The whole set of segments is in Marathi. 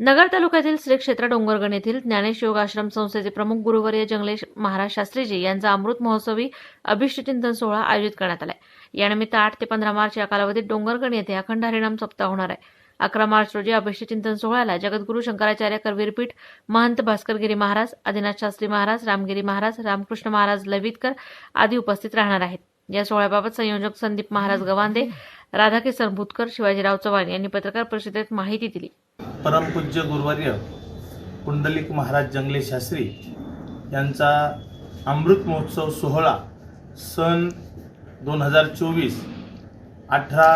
नगर तालुक्यातील श्री क्षेत्र डोंगरगण येथील ज्ञानेश योग आश्रम संस्थेचे प्रमुख गुरुवर्य जंगलेश महाराज शास्त्रीजी यांचा अमृत महोत्सवी अभिष्टचिंतन सोहळा आयोजित करण्यात आलाय. यानिमित्त आठ ते पंधरा मार्च या कालावधीत डोंगरगण येथे अखंड हरिणाम सप्ताह होणार आहे. अकरा मार्च रोजी अभिष्टचिंतन सोहळ्याला जगद्गुरू शंकराचार्य करवीरपीठ महंत भास्करगिरी महाराज आदिनाथ शास्त्री महाराज रामगिरी महाराज रामकृष्ण महाराज लवितकर आदी उपस्थित राहणार आहेत. या सोहळ्याबाबत संयोजक संदीप महाराज गवांदे राधाकिसन भूतकर शिवाजीराव चव्हाण यांनी पत्रकार परिषदेत माहिती दिली. परमपूज्य गुरुवर्य पुंडलिक महाराज जंगले शास्त्री यांचा अमृत महोत्सव सोहळा सन दोन हजार चोवीस अठरा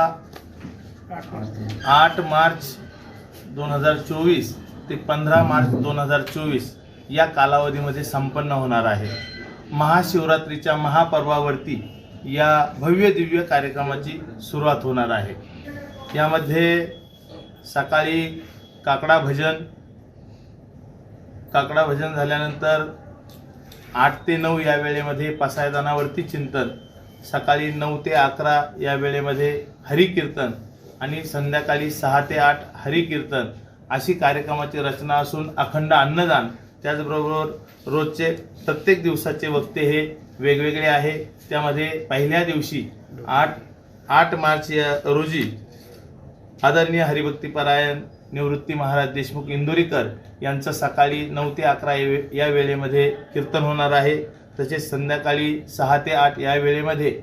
आठ मार्च दोन हजार चोवीस ते पंधरा मार्च दोन हजार चोवीस या कालावधीमध्ये संपन्न होणार आहे. महाशिवरात्रीच्या महापर्वावरती या भव्य दिव्य कार्यक्रमाची सुरुवात होणार आहे. यामध्ये सकाळी काकडा भजन. काकडा भजन झाल्यानंतर आठ ते नऊ या वेळेमध्ये पसायदानावरती चिंतन. सकाळी नऊ ते अकरा या वेळेमध्ये हरिकीर्तन आणि संध्याकाळी सहा ते आठ हरिकीर्तन अशी कार्यक्रमाची रचना असून अखंड अन्नदान. त्याचबरोबर रोजचे प्रत्येक दिवसाचे वक्ते हे वेगवेगळे आहे. त्यामध्ये पहिल्या दिवशी आठ आठ मार्च या रोजी आदरणीय हरिभक्तीपरायण निवृत्ती महाराज देशमुख इंदोरीकर यांचं सकाळी नऊ ते अकरा या वे- या वेळेमध्ये कीर्तन होणार आहे. तसेच संध्याकाळी सहा ते आठ या वेळेमध्ये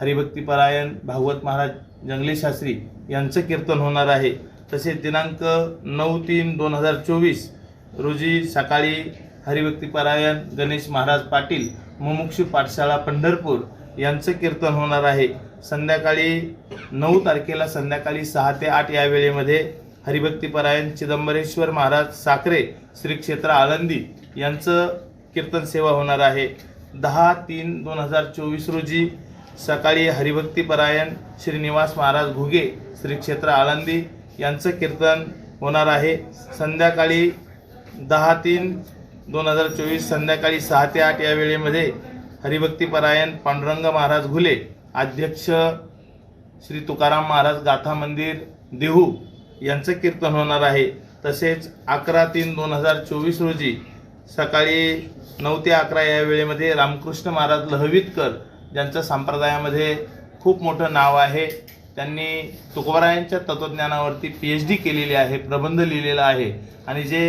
हरिभक्तीपरायण भागवत महाराज जंगले शास्त्री यांचं कीर्तन होणार आहे. तसेच दिनांक नऊ तीन दोन हजार चोवीस रोजी सकाळी हरिभक्तीपरायण गणेश महाराज पाटील मुमुक्षू पाठशाळा पंढरपूर यांचं कीर्तन होणार आहे. संध्याकाळी नऊ तारखेला संध्याकाळी सहा ते आठ या वेळेमध्ये हरिभक्तीपरायण चिदंबरेश्वर महाराज साखरे श्री क्षेत्र आळंदी यांचं कीर्तन सेवा होणार आहे. दहा तीन दोन हजार चोवीस रोजी सकाळी हरिभक्तीपरायण श्रीनिवास महाराज घुगे श्री क्षेत्र आळंदी यांचं कीर्तन होणार आहे. संध्याकाळी दहा तीन दोन हजार चोवीस संध्याकाळी सहा ते आठ या वेळेमध्ये हरिभक्तीपरायण पांडुरंग महाराज घुले अध्यक्ष श्री तुकाराम महाराज गाथा मंदिर देहू यांचं कीर्तन होणार आहे. तसेच अकरा तीन दोन हजार चोवीस रोजी सकाळी नऊ ते अकरा या वेळेमध्ये रामकृष्ण महाराज लहवीतकर ज्यांचं संप्रदायामध्ये खूप मोठं नाव आहे. त्यांनी तुकोबारायांच्या तत्त्वज्ञानावरती पी एच डी केलेली आहे प्रबंध लिहिलेला आहे. आणि जे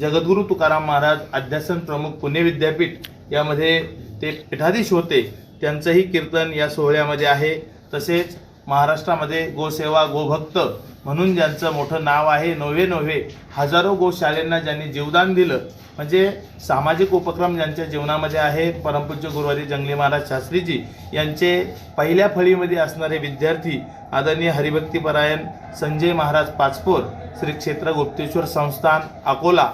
जगद्गुरू तुकाराम महाराज अध्यासन प्रमुख पुणे विद्यापीठ यामध्ये ते पीठाधीश होते त्यांचंही कीर्तन या सोहळ्यामध्ये आहे. तसेच महाराष्ट्रामध्ये गोसेवा गोभक्त म्हणून ज्यांचं मोठं नाव आहे नव्हे नव्हे हजारो गोशाळेंना ज्यांनी जीवदान दिलं म्हणजे सामाजिक उपक्रम ज्यांच्या जीवनामध्ये आहे परमपूज्य गुरुवारी जंगली महाराज शास्त्रीजी यांचे पहिल्या फळीमध्ये असणारे विद्यार्थी आदरणीय हरिभक्तीपरायण संजय महाराज पाचपोर श्री क्षेत्र गुप्तेश्वर संस्थान अकोला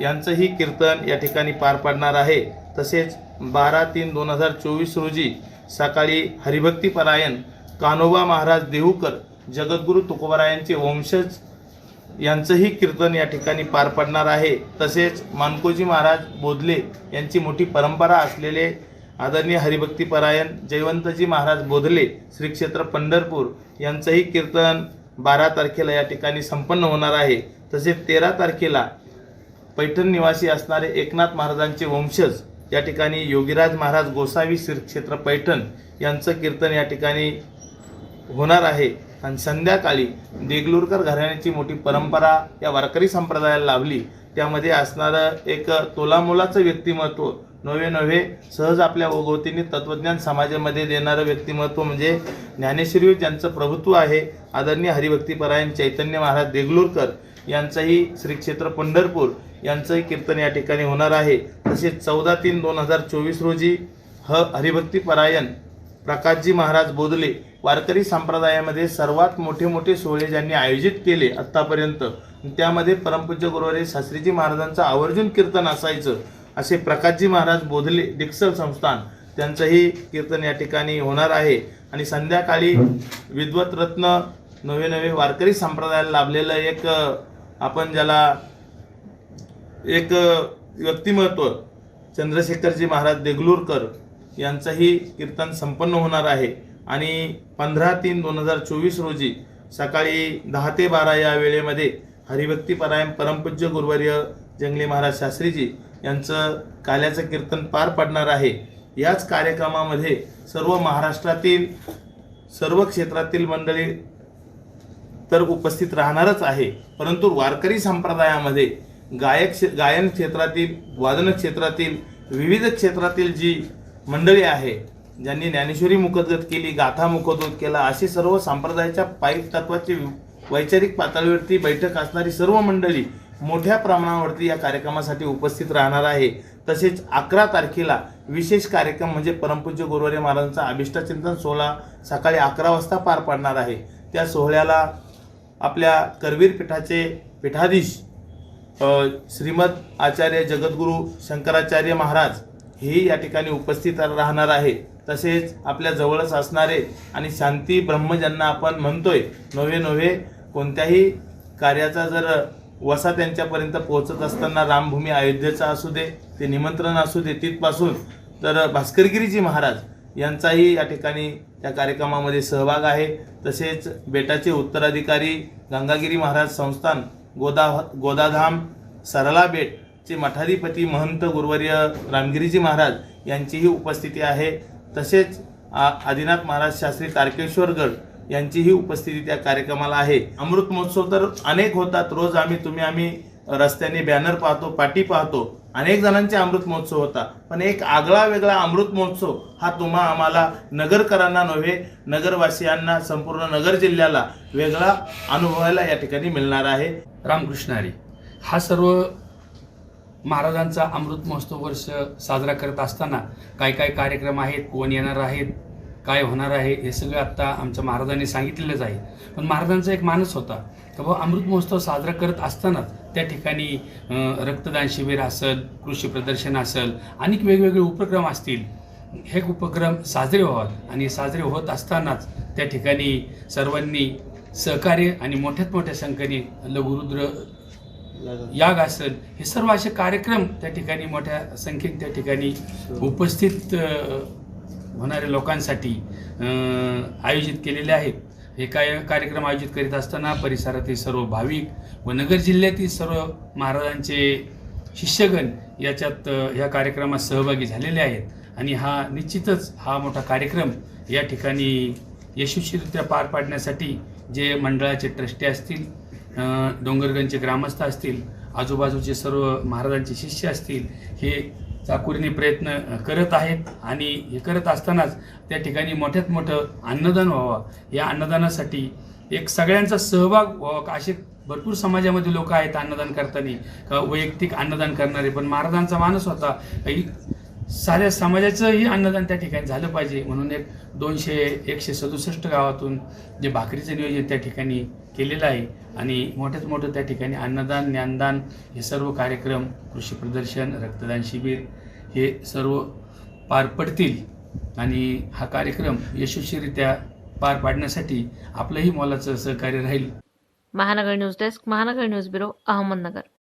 यांचंही कीर्तन या ठिकाणी पार पडणार आहे. तसेच बारा तीन दोन हजार चोवीस रोजी सकाळी हरिभक्तीपरायण कान्होबा महाराज देहूकर जगद्गुरू तुकोबारायांचे वंशज यांचंही कीर्तन या ठिकाणी पार पडणार आहे. तसेच मानकोजी महाराज बोधले यांची मोठी परंपरा असलेले आदरणीय हरिभक्तीपरायण जयवंतजी महाराज बोधले श्री क्षेत्र पंढरपूर यांचंही कीर्तन बारा तारखेला या ठिकाणी संपन्न होणार आहे. तसेच तेरा तारखेला पैठण निवासी असणारे एकनाथ महाराजांचे वंशज या ठिकाणी योगीराज महाराज गोसावी श्री क्षेत्र पैठण यांचं कीर्तन या ठिकाणी होणार आहे. आणि संध्याकाळी देगलूरकर घराण्याची मोठी परंपरा या वारकरी संप्रदायाला लाभली. त्यामध्ये असणारं एक तोलामोलाचं व्यक्तिमत्व. नवे नव्हे सहज आपल्या ओघवतीने तत्वज्ञान समाजामध्ये देणारं व्यक्तिमत्व म्हणजे ज्ञानेश्वरी ज्यांचं प्रभुत्व आहे. आदरणीय हरिभक्तीपरायण चैतन्य महाराज देगलूरकर यांचंही श्री क्षेत्र पंढरपूर यांचंही कीर्तन या ठिकाणी होणार आहे. तसेच चौदा तीन दोन हजार चोवीस रोजी ह हरिभक्तीपरायण प्रकाशजी महाराज बोधले वारकरी संप्रदायामध्ये सर्वात मोठे मोठे सोहळे ज्यांनी आयोजित केले आत्तापर्यंत त्यामध्ये परमपूज्य गुरुवारी शास्त्रीजी महाराजांचं आवर्जून कीर्तन असायचं असे प्रकाशजी महाराज बोधले डिक्सल संस्थान. त्यांचंही कीर्तन या ठिकाणी होणार आहे. आणि संध्याकाळी विद्वत रत्न नवे नवे वारकरी संप्रदायाला लाभलेलं एक आपण ज्याला एक व्यक्तिमत्व चंद्रशेखरजी महाराज देगलूरकर यांचंही कीर्तन संपन्न होणार आहे. आणि पंधरा तीन दोन हजार चोवीस रोजी सकाळी दहा ते बारा या वेळेमध्ये हरिभक्तीपरायण परमपूज्य गुरुवर्य जंगले महाराज शास्त्रीजी यांचं काल्याचं कीर्तन पार पडणार आहे. याच कार्यक्रमामध्ये सर्व महाराष्ट्रातील सर्व क्षेत्रातील मंडळी तर उपस्थित राहणारच आहे. परंतु वारकरी संप्रदायामध्ये गायक क्षे- गायन क्षेत्रातील वादन क्षेत्रातील विविध क्षेत्रातील जी मंडळी आहे ज्यांनी ज्ञानेश्वरी मुखोद्गत केली गाथा मुखोद्गत केला अशी सर्व संप्रदायाच्या पाईप तत्वाची वैचारिक पातळीवरती बैठक असणारी सर्व मंडळी मोठ्या प्रमाणावरती या कार्यक्रमासाठी उपस्थित राहणार आहे. तसेच अकरा तारखेला विशेष कार्यक्रम म्हणजे परमपूज्य गुरुवारी महाराजांचा अभिष्टचिंतन सोहळा सकाळी अकरा वाजता पार पडणार आहे. त्या सोहळ्याला आपल्या करवीर पीठाचे पीठाधीश श्रीमद आचार्य जगद्गुरू शंकराचार्य महाराज हेही या ठिकाणी उपस्थित राहणार आहे. तसेच आपल्या जवळच असणारे आणि शांती ब्रह्म ज्यांना आपण म्हणतोय नव्हे नव्हे कोणत्याही कार्याचा जर वसा त्यांच्यापर्यंत पोहोचत असताना रामभूमी अयोध्येचा असू दे ते निमंत्रण असू दे तिथपासून तर भास्करगिरीजी महाराज यांचाही या ठिकाणी त्या कार्यक्रमामध्ये सहभाग आहे. तसेच बेटाचे उत्तराधिकारी गंगागिरी महाराज संस्थान गोदा गोदाधाम सरला बेट चे मठाधिपती महंत गुरुवर्य रामगिरीजी महाराज यांचीही उपस्थिती आहे. तसेच आ- आदिनाथ महाराज शास्त्री तारकेश्वरगड यांचीही उपस्थिती त्या कार्यक्रमाला आहे. अमृत महोत्सव तर अनेक होतात. रोज आम्ही तुम्ही आम्ही रस्त्याने बॅनर पाहतो पाटी पाहतो. अनेक जणांचे अमृत महोत्सव होता. पण एक आगळा वेगळा अमृत महोत्सव हा तुम्हा आम्हाला नगरकरांना नव्हे नगरवासियांना संपूर्ण नगर जिल्ह्याला वेगळा अनुभवायला या ठिकाणी मिळणार आहे. रामकृष्ण हरी हा सर्व महाराजांचा अमृत महोत्सव वर्ष साजरा करत असताना काय काय कार्यक्रम आहेत कोण येणार आहेत काय होणार आहे हे सगळं आत्ता आमच्या महाराजांनी सांगितलेलंच आहे. पण महाराजांचा एक मानस होता की बाबा अमृत महोत्सव साजरा करत असतानाच त्या ठिकाणी रक्तदान शिबिर असेल कृषी प्रदर्शन असेल अनेक वेगवेगळे उपक्रम असतील. हे उपक्रम साजरे व्हावेत आणि साजरे होत असतानाच त्या ठिकाणी सर्वांनी सहकार्य आणि मोठ्यात मोठ्या संख्येने लघुरुद्र याग असेल हे सर्व असे कार्यक्रम त्या ठिकाणी मोठ्या संख्येत त्या ठिकाणी उपस्थित होणाऱ्या लोकांसाठी आयोजित केलेले आहेत. हे काय कार्यक्रम आयोजित करीत असताना परिसरातील सर्व भाविक व नगर जिल्ह्यातील सर्व महाराजांचे शिष्यगण याच्यात अ, या कार्यक्रमात सहभागी झालेले आहेत. आणि हा निश्चितच हा मोठा कार्यक्रम या ठिकाणी यशस्वीरित्या पार पाडण्यासाठी जे मंडळाचे ट्रस्टी असतील डोंगरगंजचे ग्रामस्थ असतील आजूबाजूचे सर्व महाराजांचे शिष्य असतील हे चाकुरीने प्रयत्न करत आहेत आणि हे करत असतानाच त्या ठिकाणी मोठ्यात मोठं अन्नदान व्हावं. या अन्नदानासाठी एक सगळ्यांचा सहभाग व्हावा असे भरपूर समाजामध्ये लोक आहेत अन्नदान करताना. वैयक्तिक अन्नदान करणारे? पण महाराजांचा माणूस होता. काही साऱ्या समाजाचंही अन्नदान त्या ठिकाणी झालं पाहिजे. म्हणून एक दोनशे एकशे सदुसष्ट गावातून जे भाकरीचं नियोजन त्या ठिकाणी केलेलं आहे. आणि मोठ्यात मोठं त्या ठिकाणी अन्नदान ज्ञानदान हे सर्व कार्यक्रम कृषी प्रदर्शन रक्तदान शिबिर हे सर्व पार पडतील. आणि हा कार्यक्रम यशस्वीरित्या पार पाडण्यासाठी आपलंही मोलाचं सहकार्य राहील. Mahanagar news desk Mahanagar news bureau Ahmednagar.